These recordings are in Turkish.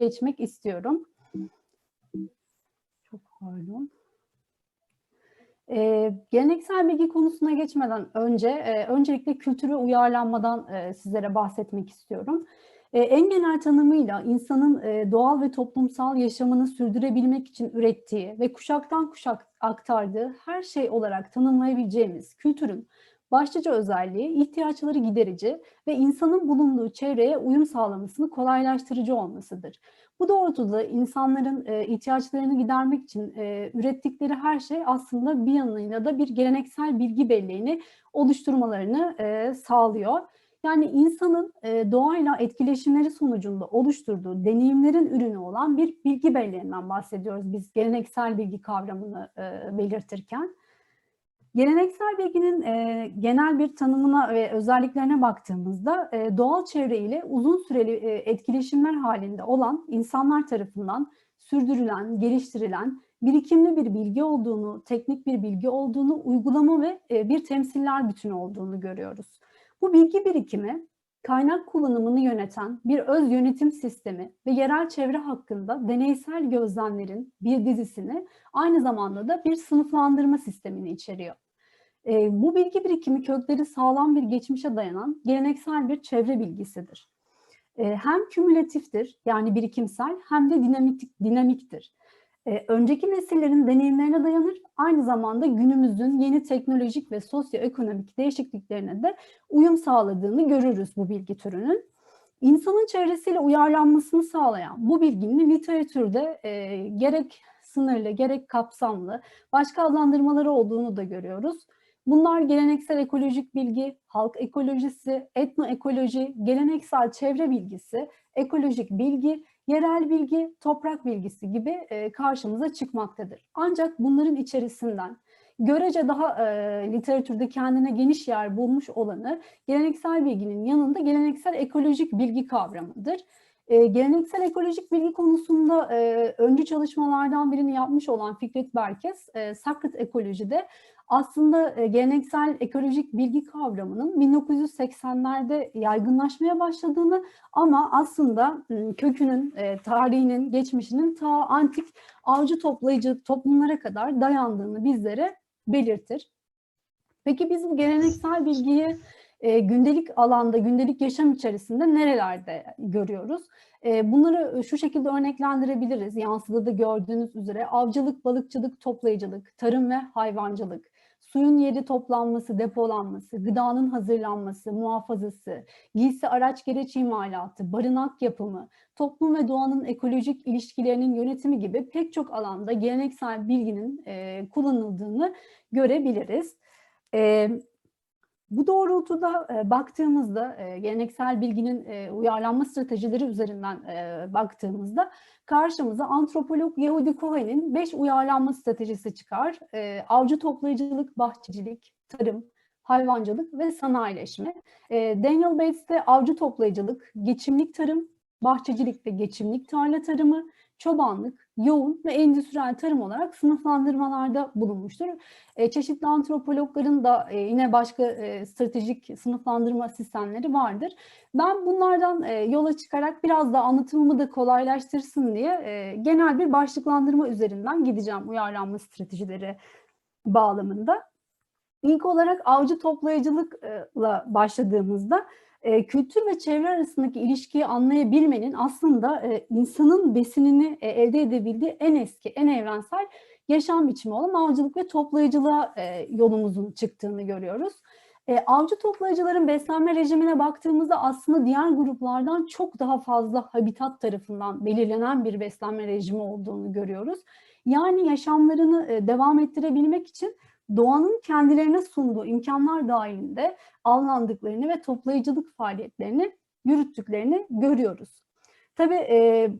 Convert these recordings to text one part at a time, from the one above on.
geçmek istiyorum. Çok pardon. E, geleneksel bilgi konusuna geçmeden önce, e, öncelikle kültürü uyarlanmadan e, sizlere bahsetmek istiyorum. E, en genel tanımıyla insanın e, doğal ve toplumsal yaşamını sürdürebilmek için ürettiği ve kuşaktan kuşak aktardığı her şey olarak tanımlayabileceğimiz kültürün başlıca özelliği ihtiyaçları giderici ve insanın bulunduğu çevreye uyum sağlamasını kolaylaştırıcı olmasıdır. Bu doğrultuda insanların e, ihtiyaçlarını gidermek için e, ürettikleri her şey aslında bir yanıyla da bir geleneksel bilgi belleğini oluşturmalarını e, sağlıyor. Yani insanın doğayla etkileşimleri sonucunda oluşturduğu deneyimlerin ürünü olan bir bilgi belleğinden bahsediyoruz biz geleneksel bilgi kavramını e, belirtirken. Geleneksel bilginin e, genel bir tanımına ve özelliklerine baktığımızda e, doğal çevre ile uzun süreli e, etkileşimler halinde olan insanlar tarafından sürdürülen, geliştirilen, birikimli bir bilgi olduğunu, teknik bir bilgi olduğunu, uygulama ve e, bir temsiller bütünü olduğunu görüyoruz. Bu bilgi birikimi kaynak kullanımını yöneten bir öz yönetim sistemi ve yerel çevre hakkında deneysel gözlemlerin bir dizisini aynı zamanda da bir sınıflandırma sistemini içeriyor. E, bu bilgi birikimi kökleri sağlam bir geçmişe dayanan geleneksel bir çevre bilgisidir. E, hem kümülatiftir yani birikimsel hem de dinamik, dinamiktir. E, önceki nesillerin deneyimlerine dayanır, aynı zamanda günümüzün yeni teknolojik ve sosyoekonomik değişikliklerine de uyum sağladığını görürüz bu bilgi türünün. İnsanın çevresiyle uyarlanmasını sağlayan bu bilginin literatürde e, gerek sınırlı gerek kapsamlı başka adlandırmaları olduğunu da görüyoruz. Bunlar geleneksel ekolojik bilgi, halk ekolojisi, etnoekoloji, geleneksel çevre bilgisi, ekolojik bilgi, yerel bilgi, toprak bilgisi gibi e, karşımıza çıkmaktadır. Ancak bunların içerisinden görece daha e, literatürde kendine geniş yer bulmuş olanı geleneksel bilginin yanında geleneksel ekolojik bilgi kavramıdır. E, geleneksel ekolojik bilgi konusunda e, öncü çalışmalardan birini yapmış olan Fikret Berkes, e, Sakret Ekoloji'de aslında e, geleneksel ekolojik bilgi kavramının 1980'lerde yaygınlaşmaya başladığını ama aslında kökünün, e, tarihinin, geçmişinin ta antik avcı toplayıcı toplumlara kadar dayandığını bizlere belirtir. Peki biz bu geleneksel bilgiyi e, gündelik alanda, gündelik yaşam içerisinde nerelerde görüyoruz? Bunları şu şekilde örneklendirebiliriz. Yansıda da gördüğünüz üzere avcılık, balıkçılık, toplayıcılık, tarım ve hayvancılık, suyun yeri toplanması, depolanması, gıdanın hazırlanması, muhafazası, giysi araç gereç imalatı, barınak yapımı, toplum ve doğanın ekolojik ilişkilerinin yönetimi gibi pek çok alanda geleneksel bilginin e, kullanıldığını görebiliriz. E, bu doğrultuda e, baktığımızda e, geleneksel bilginin e, uyarlanma stratejileri üzerinden e, baktığımızda karşımıza antropolog Yehudi Cohen'in beş uyarlanma stratejisi çıkar. E, avcı toplayıcılık, bahçecilik, tarım, hayvancılık ve sanayileşme. E, Daniel Bates de avcı toplayıcılık, geçimlik tarım, bahçecilik ve geçimlik tarla tarımı, çobanlık, yoğun ve endüstriyel tarım olarak sınıflandırmalarda bulunmuştur. E, çeşitli antropologların da e, yine başka e, stratejik sınıflandırma sistemleri vardır. Ben bunlardan e, yola çıkarak biraz da anlatımımı da kolaylaştırsın diye e, genel bir başlıklandırma üzerinden gideceğim uyarlanma stratejileri bağlamında. İlk olarak avcı toplayıcılıkla başladığımızda e, kültür ve çevre arasındaki ilişkiyi anlayabilmenin aslında e, insanın besinini e, elde edebildiği en eski, en evrensel yaşam biçimi olan avcılık ve toplayıcılığa yolumuzun çıktığını görüyoruz. Avcı toplayıcıların beslenme rejimine baktığımızda aslında diğer gruplardan çok daha fazla habitat tarafından belirlenen bir beslenme rejimi olduğunu görüyoruz. Yani yaşamlarını devam ettirebilmek için doğanın kendilerine sunduğu imkanlar dahilinde avlandıklarını ve toplayıcılık faaliyetlerini yürüttüklerini görüyoruz. Tabii e,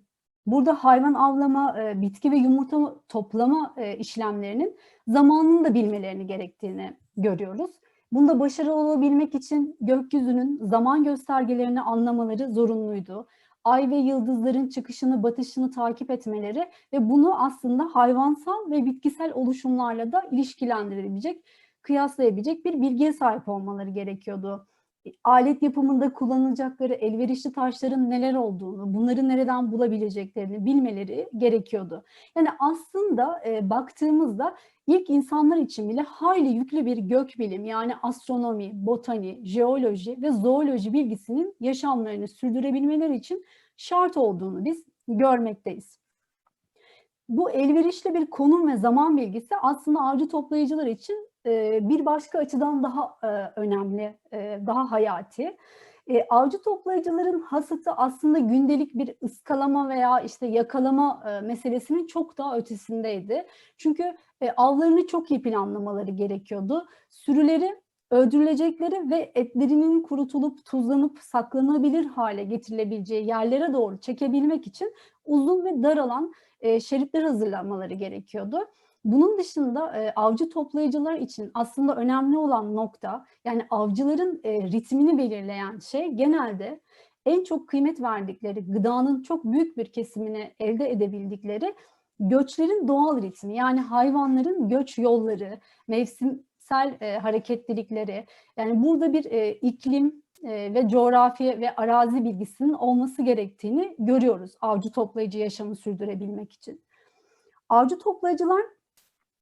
burada hayvan avlama, e, bitki ve yumurta toplama e, işlemlerinin zamanını da bilmelerini gerektiğini görüyoruz. Bunda başarılı olabilmek için gökyüzünün zaman göstergelerini anlamaları zorunluydu ay ve yıldızların çıkışını, batışını takip etmeleri ve bunu aslında hayvansal ve bitkisel oluşumlarla da ilişkilendirebilecek, kıyaslayabilecek bir bilgiye sahip olmaları gerekiyordu alet yapımında kullanılacakları elverişli taşların neler olduğunu, bunları nereden bulabileceklerini bilmeleri gerekiyordu. Yani aslında e, baktığımızda ilk insanlar için bile hayli yüklü bir gökbilim yani astronomi, botani, jeoloji ve zooloji bilgisinin yaşamlarını sürdürebilmeleri için şart olduğunu biz görmekteyiz. Bu elverişli bir konum ve zaman bilgisi aslında avcı toplayıcılar için bir başka açıdan daha önemli, daha hayati. Avcı toplayıcıların hasıtı aslında gündelik bir ıskalama veya işte yakalama meselesinin çok daha ötesindeydi. Çünkü avlarını çok iyi planlamaları gerekiyordu. Sürüleri öldürülecekleri ve etlerinin kurutulup tuzlanıp saklanabilir hale getirilebileceği yerlere doğru çekebilmek için uzun ve dar alan şeritler hazırlanmaları gerekiyordu. Bunun dışında e, avcı toplayıcılar için aslında önemli olan nokta yani avcıların e, ritmini belirleyen şey genelde en çok kıymet verdikleri gıdanın çok büyük bir kesimini elde edebildikleri göçlerin doğal ritmi yani hayvanların göç yolları, mevsimsel e, hareketlilikleri yani burada bir e, iklim e, ve coğrafya ve arazi bilgisinin olması gerektiğini görüyoruz avcı toplayıcı yaşamı sürdürebilmek için. Avcı toplayıcılar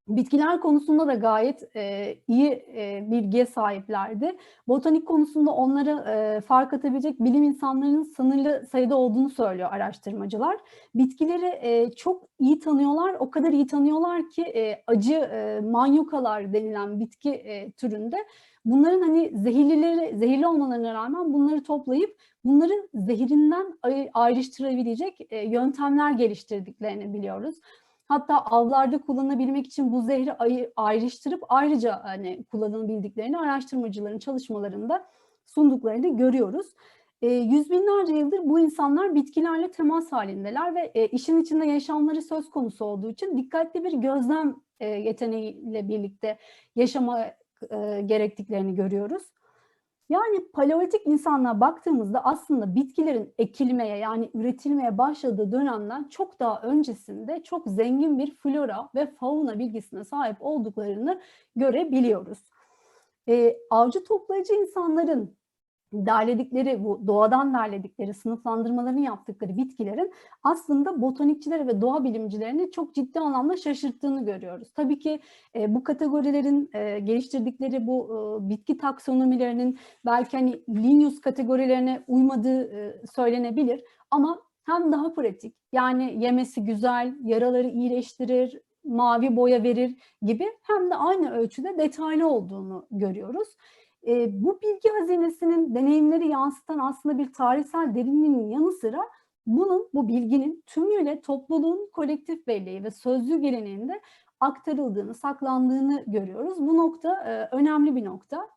Bitkiler konusunda da gayet e, iyi e, bilgiye sahiplerdi. Botanik konusunda onlara e, fark atabilecek bilim insanlarının sınırlı sayıda olduğunu söylüyor araştırmacılar. Bitkileri e, çok iyi tanıyorlar, o kadar iyi tanıyorlar ki e, acı e, manyukalar denilen bitki e, türünde bunların hani zehirlileri, zehirli olmalarına rağmen bunları toplayıp bunları zehirinden ayrıştırabilecek e, yöntemler geliştirdiklerini biliyoruz. Hatta avlarda kullanabilmek için bu zehri ayrıştırıp ayrıca hani kullanılabildiklerini araştırmacıların çalışmalarında sunduklarını görüyoruz. E, yüz binlerce yıldır bu insanlar bitkilerle temas halindeler ve e, işin içinde yaşamları söz konusu olduğu için dikkatli bir gözlem e, yeteneğiyle birlikte yaşama e, gerektiklerini görüyoruz. Yani paleolitik insanlığa baktığımızda aslında bitkilerin ekilmeye yani üretilmeye başladığı dönemden çok daha öncesinde çok zengin bir flora ve fauna bilgisine sahip olduklarını görebiliyoruz. E, avcı toplayıcı insanların derledikleri, bu doğadan derledikleri, sınıflandırmalarını yaptıkları bitkilerin aslında botanikçileri ve doğa bilimcilerini çok ciddi anlamda şaşırttığını görüyoruz. Tabii ki e, bu kategorilerin e, geliştirdikleri bu e, bitki taksonomilerinin belki hani Linnaeus kategorilerine uymadığı e, söylenebilir ama hem daha pratik yani yemesi güzel, yaraları iyileştirir, mavi boya verir gibi hem de aynı ölçüde detaylı olduğunu görüyoruz. E, bu bilgi hazinesinin deneyimleri yansıtan aslında bir tarihsel derinliğinin yanı sıra bunun, bu bilginin tümüyle topluluğun kolektif belleği ve sözlü geleneğinde aktarıldığını, saklandığını görüyoruz. Bu nokta e, önemli bir nokta.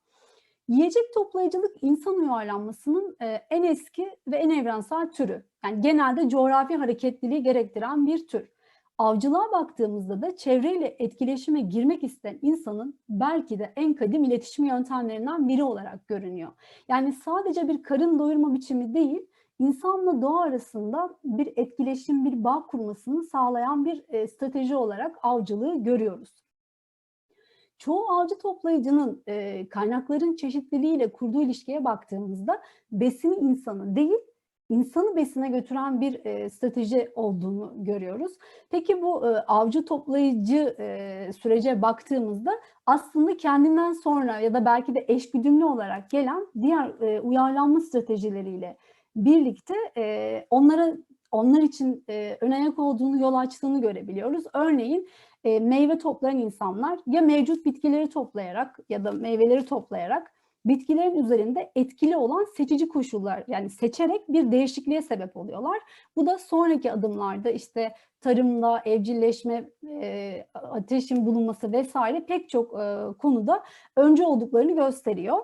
Yiyecek toplayıcılık insan uyarlanmasının e, en eski ve en evrensel türü. Yani genelde coğrafi hareketliliği gerektiren bir tür. Avcılığa baktığımızda da çevreyle etkileşime girmek isteyen insanın belki de en kadim iletişim yöntemlerinden biri olarak görünüyor. Yani sadece bir karın doyurma biçimi değil, insanla doğa arasında bir etkileşim, bir bağ kurmasını sağlayan bir e, strateji olarak avcılığı görüyoruz. Çoğu avcı toplayıcının e, kaynakların çeşitliliğiyle kurduğu ilişkiye baktığımızda besini insanı değil, insanı besine götüren bir e, strateji olduğunu görüyoruz. Peki bu e, avcı toplayıcı e, sürece baktığımızda aslında kendinden sonra ya da belki de eşgüdümlü olarak gelen diğer e, uyarlanma stratejileriyle birlikte e, onlara onlar için e, ön ayak olduğunu, yol açtığını görebiliyoruz. Örneğin e, meyve toplayan insanlar ya mevcut bitkileri toplayarak ya da meyveleri toplayarak bitkilerin üzerinde etkili olan seçici koşullar yani seçerek bir değişikliğe sebep oluyorlar. Bu da sonraki adımlarda işte tarımda, evcilleşme, ateşin bulunması vesaire pek çok konuda önce olduklarını gösteriyor.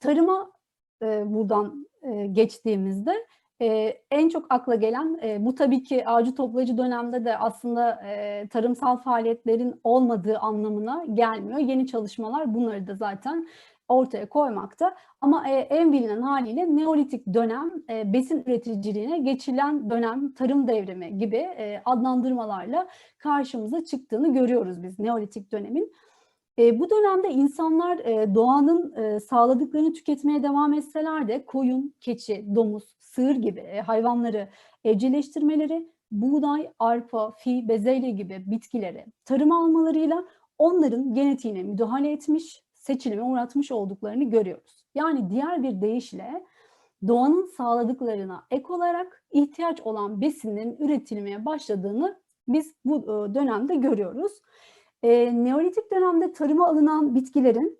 Tarıma buradan geçtiğimizde ee, en çok akla gelen e, bu tabii ki avcı toplayıcı dönemde de aslında e, tarımsal faaliyetlerin olmadığı anlamına gelmiyor. Yeni çalışmalar bunları da zaten ortaya koymakta. Ama e, en bilinen haliyle Neolitik dönem e, besin üreticiliğine geçilen dönem tarım devrimi gibi e, adlandırmalarla karşımıza çıktığını görüyoruz biz Neolitik dönemin. E, bu dönemde insanlar e, doğanın e, sağladıklarını tüketmeye devam etseler de koyun, keçi, domuz, sığır gibi e, hayvanları evcilleştirmeleri, buğday, arpa, fi, bezelye gibi bitkileri tarıma almalarıyla onların genetiğine müdahale etmiş, seçilime uğratmış olduklarını görüyoruz. Yani diğer bir deyişle doğanın sağladıklarına ek olarak ihtiyaç olan besinlerin üretilmeye başladığını biz bu e, dönemde görüyoruz. E, Neolitik dönemde tarıma alınan bitkilerin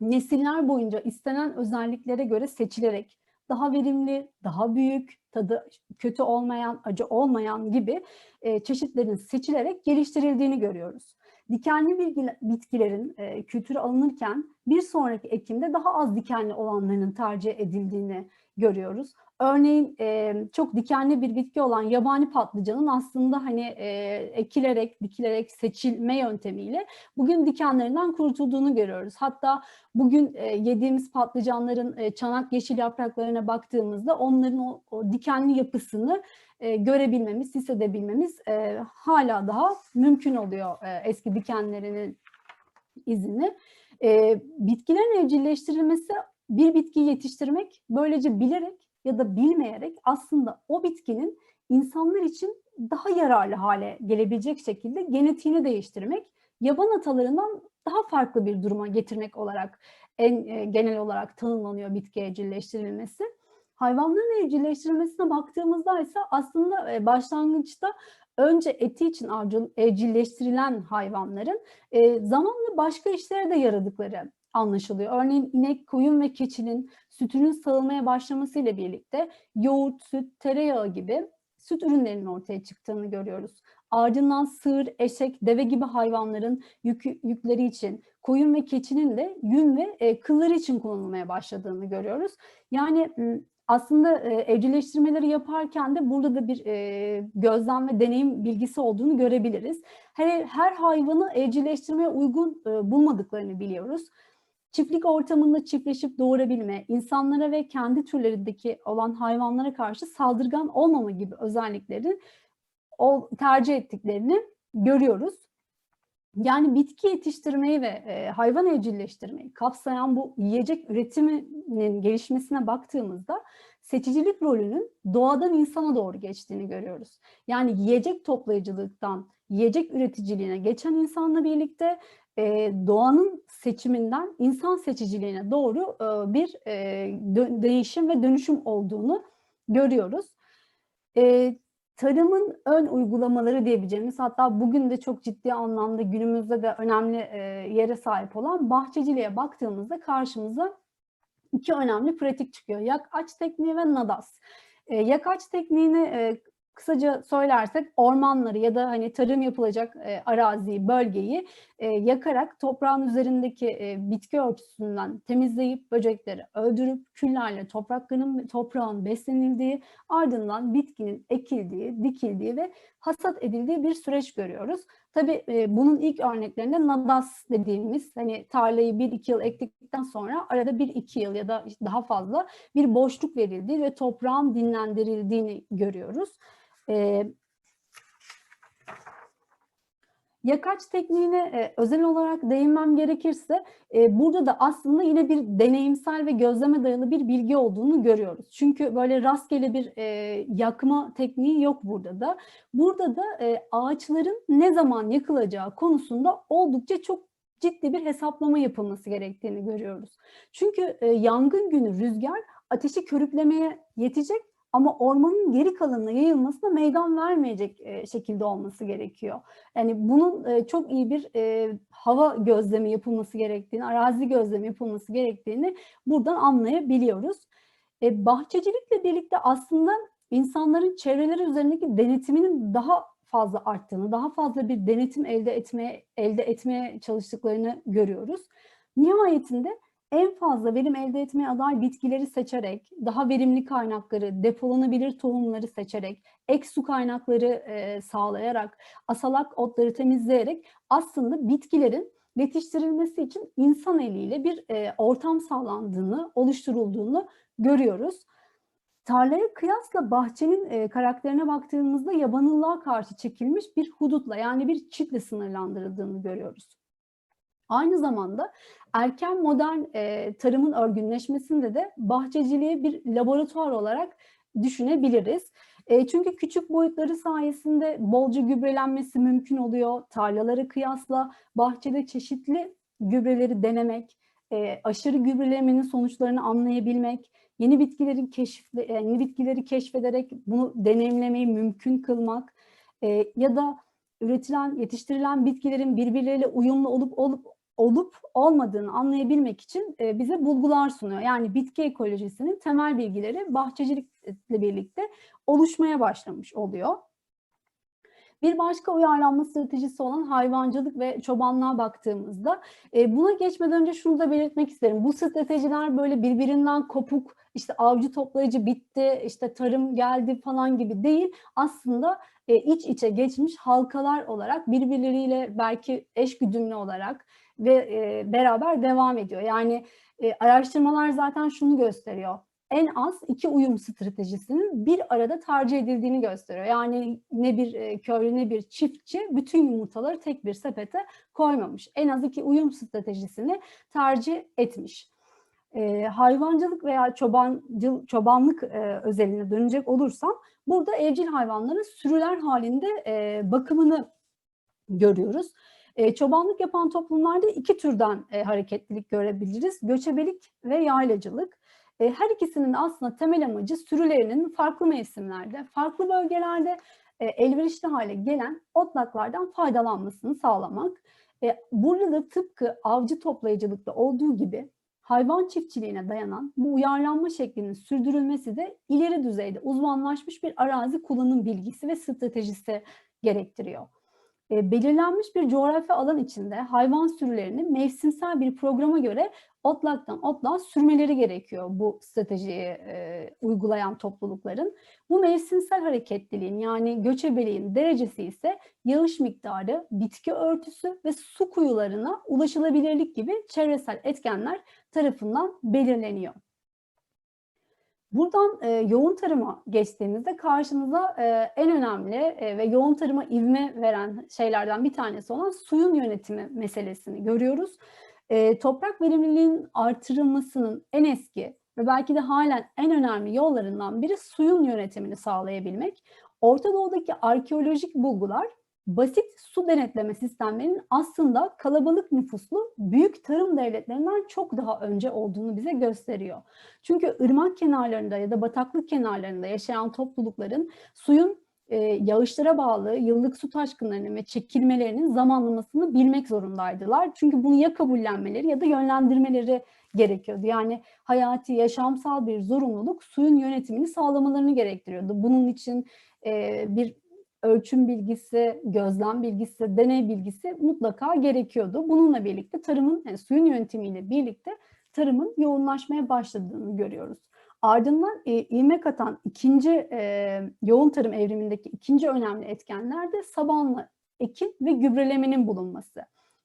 nesiller boyunca istenen özelliklere göre seçilerek daha verimli, daha büyük, tadı kötü olmayan, acı olmayan gibi e, çeşitlerin seçilerek geliştirildiğini görüyoruz. Dikenli bitkilerin e, kültüre alınırken bir sonraki ekimde daha az dikenli olanlarının tercih edildiğini görüyoruz. Örneğin e, çok dikenli bir bitki olan yabani patlıcanın aslında hani e, ekilerek, dikilerek seçilme yöntemiyle bugün dikenlerinden kurtulduğunu görüyoruz. Hatta bugün e, yediğimiz patlıcanların e, çanak yeşil yapraklarına baktığımızda onların o, o dikenli yapısını e, görebilmemiz, hissedebilmemiz e, hala daha mümkün oluyor e, eski dikenlerinin izini. E, bitkilerin evcilleştirilmesi bir bitkiyi yetiştirmek böylece bilerek ya da bilmeyerek aslında o bitkinin insanlar için daha yararlı hale gelebilecek şekilde genetiğini değiştirmek, yaban atalarından daha farklı bir duruma getirmek olarak en e, genel olarak tanımlanıyor bitki evcilleştirilmesi. Hayvanların evcilleştirilmesine baktığımızda ise aslında e, başlangıçta önce eti için evcilleştirilen hayvanların e, zamanla başka işlere de yaradıkları anlaşılıyor. Örneğin inek, koyun ve keçinin sütünün sağılmaya başlamasıyla birlikte yoğurt, süt, tereyağı gibi süt ürünlerinin ortaya çıktığını görüyoruz. Ardından sığır, eşek, deve gibi hayvanların yük, yükleri için, koyun ve keçinin de yün ve e, kılları için kullanılmaya başladığını görüyoruz. Yani aslında e, evcilleştirmeleri yaparken de burada da bir e, gözlem ve deneyim bilgisi olduğunu görebiliriz. Her, her hayvanı evcilleştirmeye uygun e, bulmadıklarını biliyoruz çiftlik ortamında çiftleşip doğurabilme, insanlara ve kendi türlerindeki olan hayvanlara karşı saldırgan olmama gibi özellikleri tercih ettiklerini görüyoruz. Yani bitki yetiştirmeyi ve e, hayvan evcilleştirmeyi kapsayan bu yiyecek üretiminin gelişmesine baktığımızda seçicilik rolünün doğadan insana doğru geçtiğini görüyoruz. Yani yiyecek toplayıcılıktan yiyecek üreticiliğine geçen insanla birlikte e, doğanın seçiminden insan seçiciliğine doğru e, bir e, değişim ve dönüşüm olduğunu görüyoruz. E, tarımın ön uygulamaları diyebileceğimiz hatta bugün de çok ciddi anlamda günümüzde de önemli e, yere sahip olan bahçeciliğe baktığımızda karşımıza iki önemli pratik çıkıyor. Yak aç tekniği ve nadas. E, yak aç tekniğini e, kısaca söylersek ormanları ya da hani tarım yapılacak e, araziyi, bölgeyi e, yakarak toprağın üzerindeki e, bitki örtüsünden temizleyip böcekleri öldürüp küllerle toprakların toprağın beslenildiği ardından bitkinin ekildiği, dikildiği ve hasat edildiği bir süreç görüyoruz. Tabii e, bunun ilk örneklerinde nadas dediğimiz hani tarlayı bir iki yıl ektikten sonra arada bir iki yıl ya da daha fazla bir boşluk verildiği ve toprağın dinlendirildiğini görüyoruz. E, Yakaç tekniğine e, özel olarak değinmem gerekirse e, burada da aslında yine bir deneyimsel ve gözleme dayalı bir bilgi olduğunu görüyoruz. Çünkü böyle rastgele bir e, yakma tekniği yok burada da. Burada da e, ağaçların ne zaman yakılacağı konusunda oldukça çok ciddi bir hesaplama yapılması gerektiğini görüyoruz. Çünkü e, yangın günü rüzgar ateşi körüklemeye yetecek ama ormanın geri kalanına yayılmasına meydan vermeyecek e, şekilde olması gerekiyor. Yani bunun e, çok iyi bir e, hava gözlemi yapılması gerektiğini, arazi gözlemi yapılması gerektiğini buradan anlayabiliyoruz. bahçecilikle birlikte aslında insanların çevreleri üzerindeki denetiminin daha fazla arttığını, daha fazla bir denetim elde etmeye elde etmeye çalıştıklarını görüyoruz. Nihayetinde en fazla verim elde etmeye aday bitkileri seçerek, daha verimli kaynakları, depolanabilir tohumları seçerek, ek su kaynakları e, sağlayarak, asalak otları temizleyerek aslında bitkilerin yetiştirilmesi için insan eliyle bir e, ortam sağlandığını, oluşturulduğunu görüyoruz. Tarlaya kıyasla bahçenin e, karakterine baktığımızda yabanıllığa karşı çekilmiş bir hudutla yani bir çitle sınırlandırıldığını görüyoruz. Aynı zamanda erken modern e, tarımın örgünleşmesinde de bahçeciliği bir laboratuvar olarak düşünebiliriz. E, çünkü küçük boyutları sayesinde bolca gübrelenmesi mümkün oluyor. Tarlaları kıyasla bahçede çeşitli gübreleri denemek, e, aşırı gübrelemenin sonuçlarını anlayabilmek, yeni bitkileri keşif, yeni bitkileri keşfederek bunu deneyimlemeyi mümkün kılmak e, ya da üretilen, yetiştirilen bitkilerin birbirleriyle uyumlu olup olup olup olmadığını anlayabilmek için e, bize bulgular sunuyor. Yani bitki ekolojisinin temel bilgileri bahçecilikle birlikte oluşmaya başlamış oluyor. Bir başka uyarlanma stratejisi olan hayvancılık ve çobanlığa baktığımızda e, buna geçmeden önce şunu da belirtmek isterim. Bu stratejiler böyle birbirinden kopuk, işte avcı toplayıcı bitti, işte tarım geldi falan gibi değil. Aslında e, iç içe geçmiş halkalar olarak birbirleriyle belki eş güdümlü olarak ve e, beraber devam ediyor. Yani e, araştırmalar zaten şunu gösteriyor en az iki uyum stratejisinin bir arada tercih edildiğini gösteriyor. Yani ne bir e, köylü ne bir çiftçi bütün yumurtaları tek bir sepete koymamış. En az iki uyum stratejisini tercih etmiş. E, hayvancılık veya çobancıl, çobanlık e, özeline dönecek olursam burada evcil hayvanların sürüler halinde e, bakımını görüyoruz. E, çobanlık yapan toplumlarda iki türden e, hareketlilik görebiliriz. Göçebelik ve yaylacılık. E, her ikisinin aslında temel amacı sürülerinin farklı mevsimlerde, farklı bölgelerde e, elverişli hale gelen otlaklardan faydalanmasını sağlamak. E, burada da tıpkı avcı toplayıcılıkta olduğu gibi hayvan çiftçiliğine dayanan bu uyarlanma şeklinin sürdürülmesi de ileri düzeyde uzmanlaşmış bir arazi kullanım bilgisi ve stratejisi gerektiriyor e, belirlenmiş bir coğrafi alan içinde hayvan sürülerini mevsimsel bir programa göre otlaktan otluğa sürmeleri gerekiyor bu stratejiyi e, uygulayan toplulukların. Bu mevsimsel hareketliliğin yani göçebeliğin derecesi ise yağış miktarı, bitki örtüsü ve su kuyularına ulaşılabilirlik gibi çevresel etkenler tarafından belirleniyor. Buradan e, yoğun tarıma geçtiğimizde karşınıza e, en önemli e, ve yoğun tarıma ivme veren şeylerden bir tanesi olan suyun yönetimi meselesini görüyoruz. E, toprak verimliliğinin artırılmasının en eski ve belki de halen en önemli yollarından biri suyun yönetimini sağlayabilmek. Orta Doğu'daki arkeolojik bulgular basit su denetleme sistemlerinin aslında kalabalık nüfuslu büyük tarım devletlerinden çok daha önce olduğunu bize gösteriyor. Çünkü ırmak kenarlarında ya da bataklık kenarlarında yaşayan toplulukların suyun e, yağışlara bağlı yıllık su taşkınlarının ve çekilmelerinin zamanlamasını bilmek zorundaydılar. Çünkü bunu ya kabullenmeleri ya da yönlendirmeleri gerekiyordu. Yani hayati, yaşamsal bir zorunluluk suyun yönetimini sağlamalarını gerektiriyordu. Bunun için e, bir ölçüm bilgisi, gözlem bilgisi, deney bilgisi mutlaka gerekiyordu. Bununla birlikte tarımın, yani suyun yönetimiyle birlikte tarımın yoğunlaşmaya başladığını görüyoruz. Ardından e, ilmek atan ikinci e, yoğun tarım evrimindeki ikinci önemli etkenler de sabanla ekin ve gübrelemenin bulunması.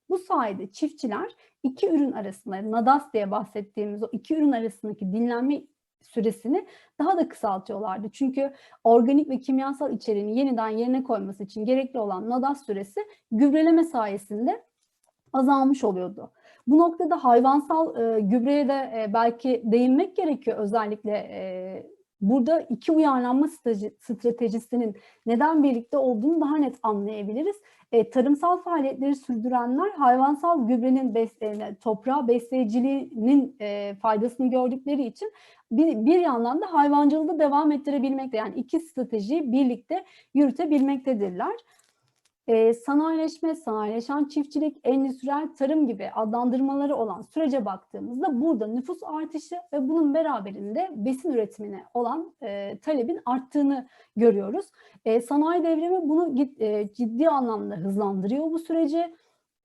Bu sayede çiftçiler iki ürün arasında, nadas diye bahsettiğimiz o iki ürün arasındaki dinlenme süresini daha da kısaltıyorlardı. Çünkü organik ve kimyasal içeriğini yeniden yerine koyması için gerekli olan nadas süresi gübreleme sayesinde azalmış oluyordu. Bu noktada hayvansal e, gübreye de e, belki değinmek gerekiyor özellikle e, burada iki uyarlanma stratejisinin neden birlikte olduğunu daha net anlayabiliriz. E, tarımsal faaliyetleri sürdürenler hayvansal gübrenin beslerine, toprağa besleyiciliğinin e, faydasını gördükleri için bir, bir yandan da hayvancılığı da devam ettirebilmekte. Yani iki stratejiyi birlikte yürütebilmektedirler. E, sanayileşme, sanayileşen çiftçilik, endüstriyel tarım gibi adlandırmaları olan sürece baktığımızda burada nüfus artışı ve bunun beraberinde besin üretimine olan e, talebin arttığını görüyoruz. E, sanayi devrimi bunu e, ciddi anlamda hızlandırıyor bu süreci.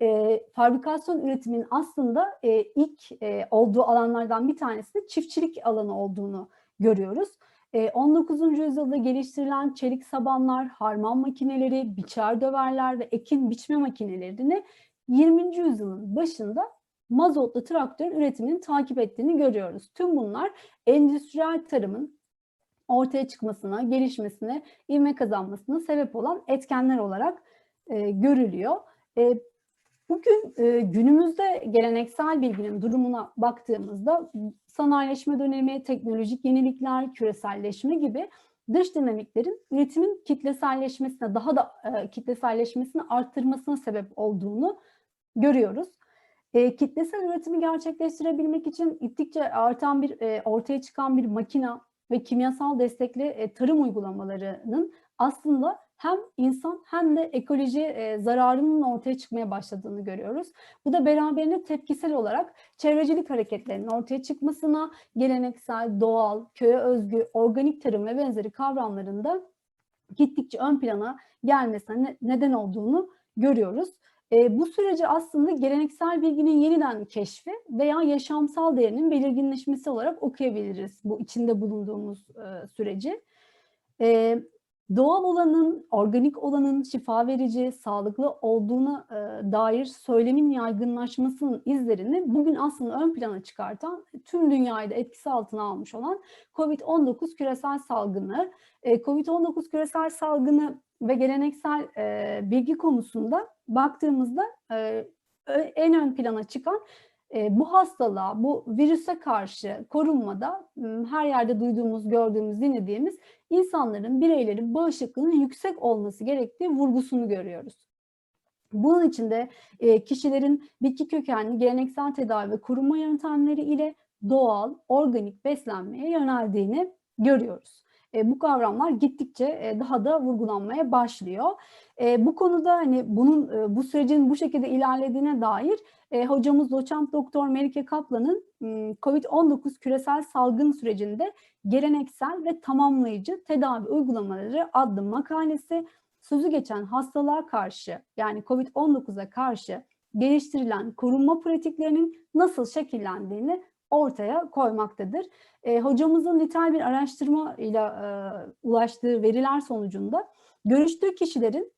E, fabrikasyon üretimin aslında e, ilk e, olduğu alanlardan bir tanesi de çiftçilik alanı olduğunu görüyoruz. 19. Ee, yüzyılda geliştirilen çelik sabanlar, harman makineleri, biçer döverler ve ekin biçme makinelerini 20. yüzyılın başında mazotlu traktör üretiminin takip ettiğini görüyoruz. Tüm bunlar endüstriyel tarımın ortaya çıkmasına, gelişmesine, ivme kazanmasına sebep olan etkenler olarak e, görülüyor. E, Bugün e, günümüzde geleneksel bilginin durumuna baktığımızda sanayileşme dönemi, teknolojik yenilikler, küreselleşme gibi dış dinamiklerin üretimin kitleselleşmesine, daha da e, kitleselleşmesini arttırmasına sebep olduğunu görüyoruz. E, kitlesel üretimi gerçekleştirebilmek için gittikçe artan bir, e, ortaya çıkan bir makina ve kimyasal destekli e, tarım uygulamalarının aslında hem insan hem de ekoloji zararının ortaya çıkmaya başladığını görüyoruz. Bu da beraberinde tepkisel olarak çevrecilik hareketlerinin ortaya çıkmasına, geleneksel, doğal, köye özgü, organik tarım ve benzeri kavramlarında gittikçe ön plana gelmesine ne, neden olduğunu görüyoruz. E, bu süreci aslında geleneksel bilginin yeniden keşfi veya yaşamsal değerinin belirginleşmesi olarak okuyabiliriz bu içinde bulunduğumuz e, süreci. E, doğal olanın, organik olanın şifa verici, sağlıklı olduğuna e, dair söylemin yaygınlaşmasının izlerini bugün aslında ön plana çıkartan, tüm dünyayı da etkisi altına almış olan COVID-19 küresel salgını. E, COVID-19 küresel salgını ve geleneksel e, bilgi konusunda baktığımızda e, en ön plana çıkan bu hastalığa, bu virüse karşı korunmada her yerde duyduğumuz, gördüğümüz, dinlediğimiz insanların, bireylerin bağışıklığının yüksek olması gerektiği vurgusunu görüyoruz. Bunun için de e, kişilerin bitki kökenli geleneksel tedavi ve korunma yöntemleri ile doğal, organik beslenmeye yöneldiğini görüyoruz. E, bu kavramlar gittikçe e, daha da vurgulanmaya başlıyor. E, bu konuda hani bunun e, bu sürecin bu şekilde ilerlediğine dair e, hocamız doçent doktor Melike Kaplan'ın COVID-19 küresel salgın sürecinde geleneksel ve tamamlayıcı tedavi uygulamaları adlı makalesi sözü geçen hastalığa karşı yani COVID-19'a karşı geliştirilen korunma pratiklerinin nasıl şekillendiğini ortaya koymaktadır. E, hocamızın nitel bir araştırma ile ulaştığı veriler sonucunda görüştüğü kişilerin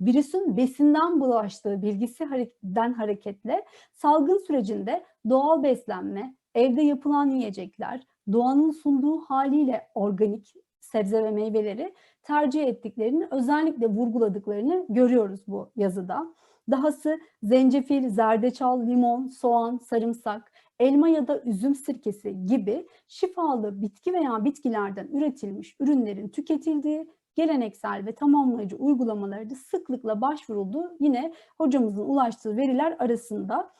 virüsün besinden bulaştığı bilgisinden hareketle salgın sürecinde doğal beslenme, evde yapılan yiyecekler, doğanın sunduğu haliyle organik sebze ve meyveleri tercih ettiklerini özellikle vurguladıklarını görüyoruz bu yazıda. Dahası zencefil, zerdeçal, limon, soğan, sarımsak, elma ya da üzüm sirkesi gibi şifalı bitki veya bitkilerden üretilmiş ürünlerin tüketildiği geleneksel ve tamamlayıcı uygulamaları da sıklıkla başvuruldu. Yine hocamızın ulaştığı veriler arasında.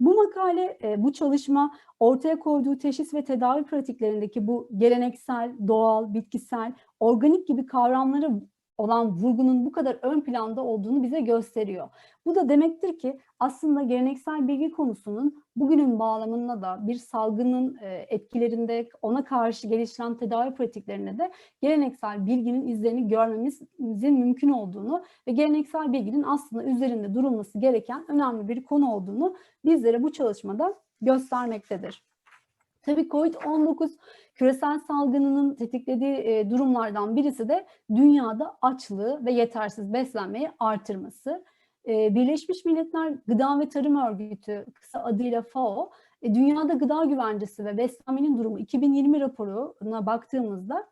Bu makale, e, bu çalışma ortaya koyduğu teşhis ve tedavi pratiklerindeki bu geleneksel, doğal, bitkisel, organik gibi kavramları olan vurgunun bu kadar ön planda olduğunu bize gösteriyor. Bu da demektir ki aslında geleneksel bilgi konusunun bugünün bağlamında da bir salgının e, etkilerinde ona karşı geliştiren tedavi pratiklerine de geleneksel bilginin izlerini görmemizin mümkün olduğunu ve geleneksel bilginin aslında üzerinde durulması gereken önemli bir konu olduğunu bizlere bu çalışmada göstermektedir. Tabii COVID-19 küresel salgınının tetiklediği e, durumlardan birisi de dünyada açlığı ve yetersiz beslenmeyi artırması. E, Birleşmiş Milletler Gıda ve Tarım Örgütü kısa adıyla FAO, e, dünyada gıda güvencesi ve beslenmenin durumu 2020 raporuna baktığımızda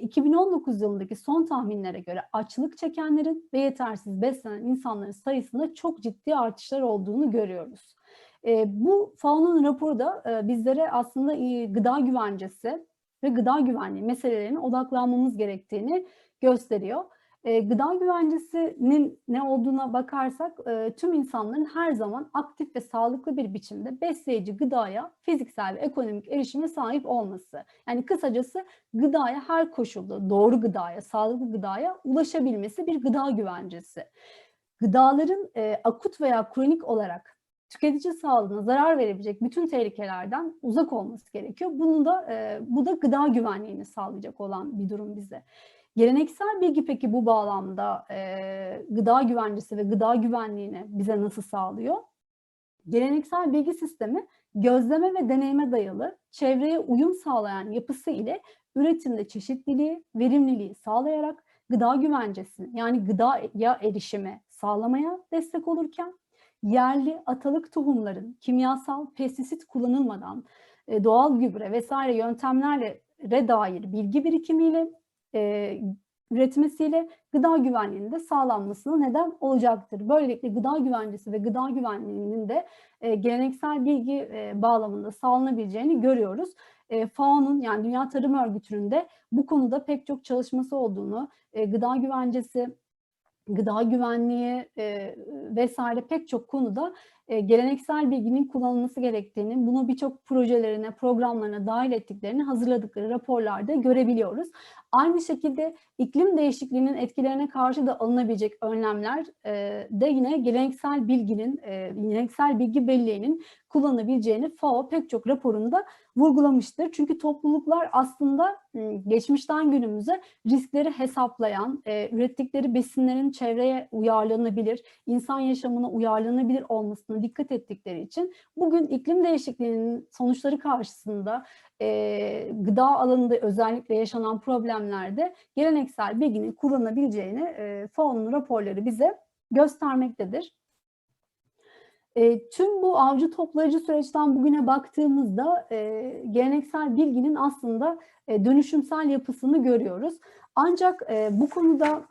2019 yılındaki son tahminlere göre açlık çekenlerin ve yetersiz beslenen insanların sayısında çok ciddi artışlar olduğunu görüyoruz. E, bu FAO'nun raporu da e, bizlere aslında e, gıda güvencesi ve gıda güvenliği meselelerine odaklanmamız gerektiğini gösteriyor. E, gıda güvencesinin ne olduğuna bakarsak e, tüm insanların her zaman aktif ve sağlıklı bir biçimde besleyici gıdaya fiziksel ve ekonomik erişime sahip olması. Yani kısacası gıdaya her koşulda doğru gıdaya, sağlıklı gıdaya ulaşabilmesi bir gıda güvencesi. Gıdaların e, akut veya kronik olarak tüketici sağlığına zarar verebilecek bütün tehlikelerden uzak olması gerekiyor. Bunu da e, bu da gıda güvenliğini sağlayacak olan bir durum bize. Geleneksel bilgi peki bu bağlamda e, gıda güvencesi ve gıda güvenliğini bize nasıl sağlıyor? Geleneksel bilgi sistemi gözleme ve deneyime dayalı çevreye uyum sağlayan yapısı ile üretimde çeşitliliği, verimliliği sağlayarak gıda güvencesini yani gıdaya erişimi sağlamaya destek olurken yerli atalık tohumların kimyasal pestisit kullanılmadan e, doğal gübre vesaire yöntemlerle dair bilgi birikimiyle e, üretmesiyle gıda güvenliğinin de sağlanmasına neden olacaktır. Böylelikle gıda güvencesi ve gıda güvenliğinin de e, geleneksel bilgi e, bağlamında sağlanabileceğini görüyoruz. E, FAO'nun yani Dünya Tarım Örgütü'nün de bu konuda pek çok çalışması olduğunu, e, gıda güvencesi, gıda güvenliği e, vesaire pek çok konuda e, geleneksel bilginin kullanılması gerektiğini, bunu birçok projelerine, programlarına dahil ettiklerini hazırladıkları raporlarda görebiliyoruz. Aynı şekilde iklim değişikliğinin etkilerine karşı da alınabilecek önlemler e, de yine geleneksel bilginin, e, geleneksel bilgi belleğinin kullanabileceğini FAO pek çok raporunda vurgulamıştır. Çünkü topluluklar aslında geçmişten günümüze riskleri hesaplayan, ürettikleri besinlerin çevreye uyarlanabilir, insan yaşamına uyarlanabilir dikkat ettikleri için bugün iklim değişikliğinin sonuçları karşısında e, gıda alanında özellikle yaşanan problemlerde geleneksel bilginin kullanabileceğini e, FAO'nun raporları bize göstermektedir. E, tüm bu avcı toplayıcı süreçten bugüne baktığımızda e, geleneksel bilginin aslında e, dönüşümsel yapısını görüyoruz. Ancak e, bu konuda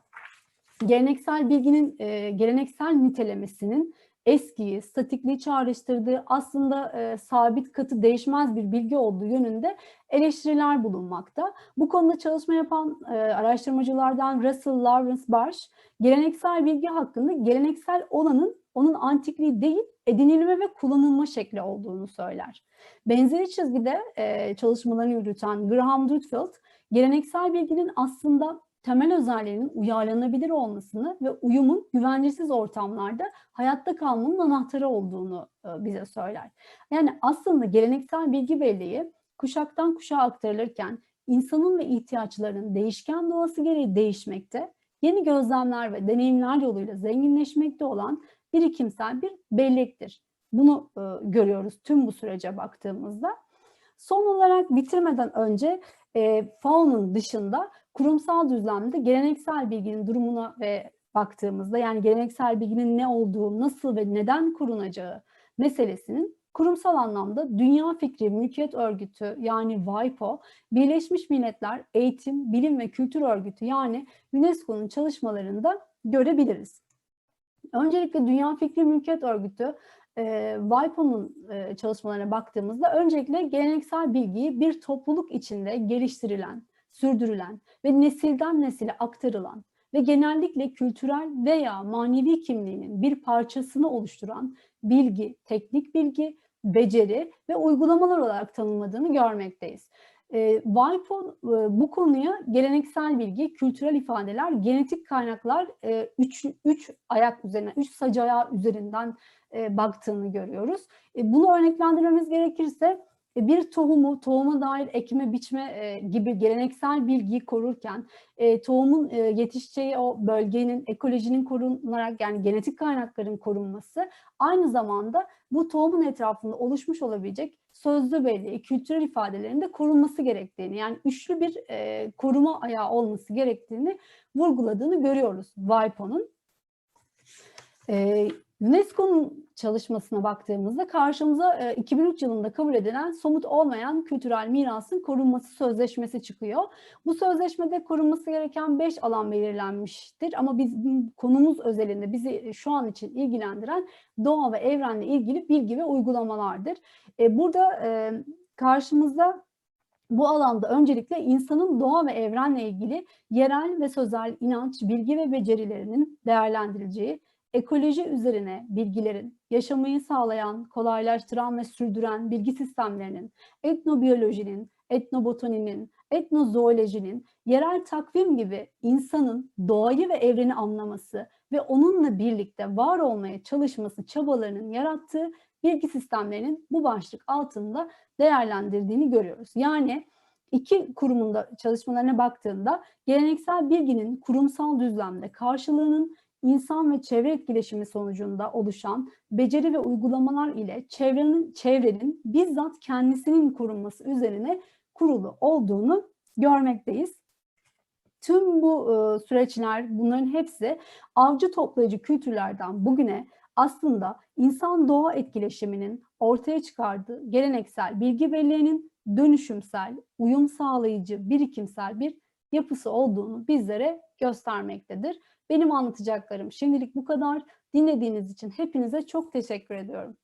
geleneksel bilginin e, geleneksel nitelemesinin eskiyi, statikliği çağrıştırdığı aslında e, sabit katı değişmez bir bilgi olduğu yönünde eleştiriler bulunmakta. Bu konuda çalışma yapan e, araştırmacılardan Russell Lawrence Barsh, geleneksel bilgi hakkında geleneksel olanın onun antikliği değil, edinilme ve kullanılma şekli olduğunu söyler. Benzeri çizgide e, çalışmalarını yürüten Graham Dudfield, geleneksel bilginin aslında temel özelliğinin uyarlanabilir olmasını ve uyumun güvencesiz ortamlarda hayatta kalmanın anahtarı olduğunu e, bize söyler. Yani aslında geleneksel bilgi belleği kuşaktan kuşağa aktarılırken insanın ve ihtiyaçlarının değişken doğası gereği değişmekte, yeni gözlemler ve deneyimler yoluyla zenginleşmekte olan birikimsel bir bellektir. Bunu e, görüyoruz tüm bu sürece baktığımızda. Son olarak bitirmeden önce e, FAO'nun dışında kurumsal düzlemde geleneksel bilginin durumuna ve baktığımızda yani geleneksel bilginin ne olduğu, nasıl ve neden korunacağı meselesinin kurumsal anlamda Dünya Fikri Mülkiyet Örgütü yani WIPO, Birleşmiş Milletler Eğitim, Bilim ve Kültür Örgütü yani UNESCO'nun çalışmalarında görebiliriz. Öncelikle Dünya Fikri Mülkiyet Örgütü e, WIPO'nun e, çalışmalarına baktığımızda öncelikle geleneksel bilgiyi bir topluluk içinde geliştirilen, sürdürülen ve nesilden nesile aktarılan ve genellikle kültürel veya manevi kimliğinin bir parçasını oluşturan bilgi, teknik bilgi, beceri ve uygulamalar olarak tanımladığını görmekteyiz. E, WIPO e, bu konuya geleneksel bilgi, kültürel ifadeler, genetik kaynaklar e, üç, üç ayak üzerine, üç sacı ayağı üzerinden e, baktığını görüyoruz. E, bunu örneklendirmemiz gerekirse bir tohumu, tohuma dair ekme, biçme e, gibi geleneksel bilgiyi korurken e, tohumun e, yetişeceği o bölgenin, ekolojinin korunarak yani genetik kaynakların korunması aynı zamanda bu tohumun etrafında oluşmuş olabilecek sözlü belleği, kültürel ifadelerin de korunması gerektiğini yani üçlü bir e, koruma ayağı olması gerektiğini vurguladığını görüyoruz WIPO'nun. E, UNESCO'nun çalışmasına baktığımızda karşımıza 2003 yılında kabul edilen somut olmayan kültürel mirasın korunması sözleşmesi çıkıyor. Bu sözleşmede korunması gereken 5 alan belirlenmiştir ama biz konumuz özelinde bizi şu an için ilgilendiren doğa ve evrenle ilgili bilgi ve uygulamalardır. Burada karşımızda bu alanda öncelikle insanın doğa ve evrenle ilgili yerel ve sözel inanç, bilgi ve becerilerinin değerlendirileceği, ekoloji üzerine bilgilerin, yaşamayı sağlayan, kolaylaştıran ve sürdüren bilgi sistemlerinin, etnobiyolojinin, etnobotaninin, etnozoolojinin, yerel takvim gibi insanın doğayı ve evreni anlaması ve onunla birlikte var olmaya çalışması çabalarının yarattığı bilgi sistemlerinin bu başlık altında değerlendirdiğini görüyoruz. Yani iki kurumunda çalışmalarına baktığında geleneksel bilginin kurumsal düzlemde karşılığının insan ve çevre etkileşimi sonucunda oluşan beceri ve uygulamalar ile çevrenin çevrenin bizzat kendisinin korunması üzerine kurulu olduğunu görmekteyiz. Tüm bu e, süreçler, bunların hepsi avcı toplayıcı kültürlerden bugüne aslında insan doğa etkileşiminin ortaya çıkardığı geleneksel bilgi belleğinin dönüşümsel, uyum sağlayıcı, birikimsel bir yapısı olduğunu bizlere göstermektedir. Benim anlatacaklarım şimdilik bu kadar. Dinlediğiniz için hepinize çok teşekkür ediyorum.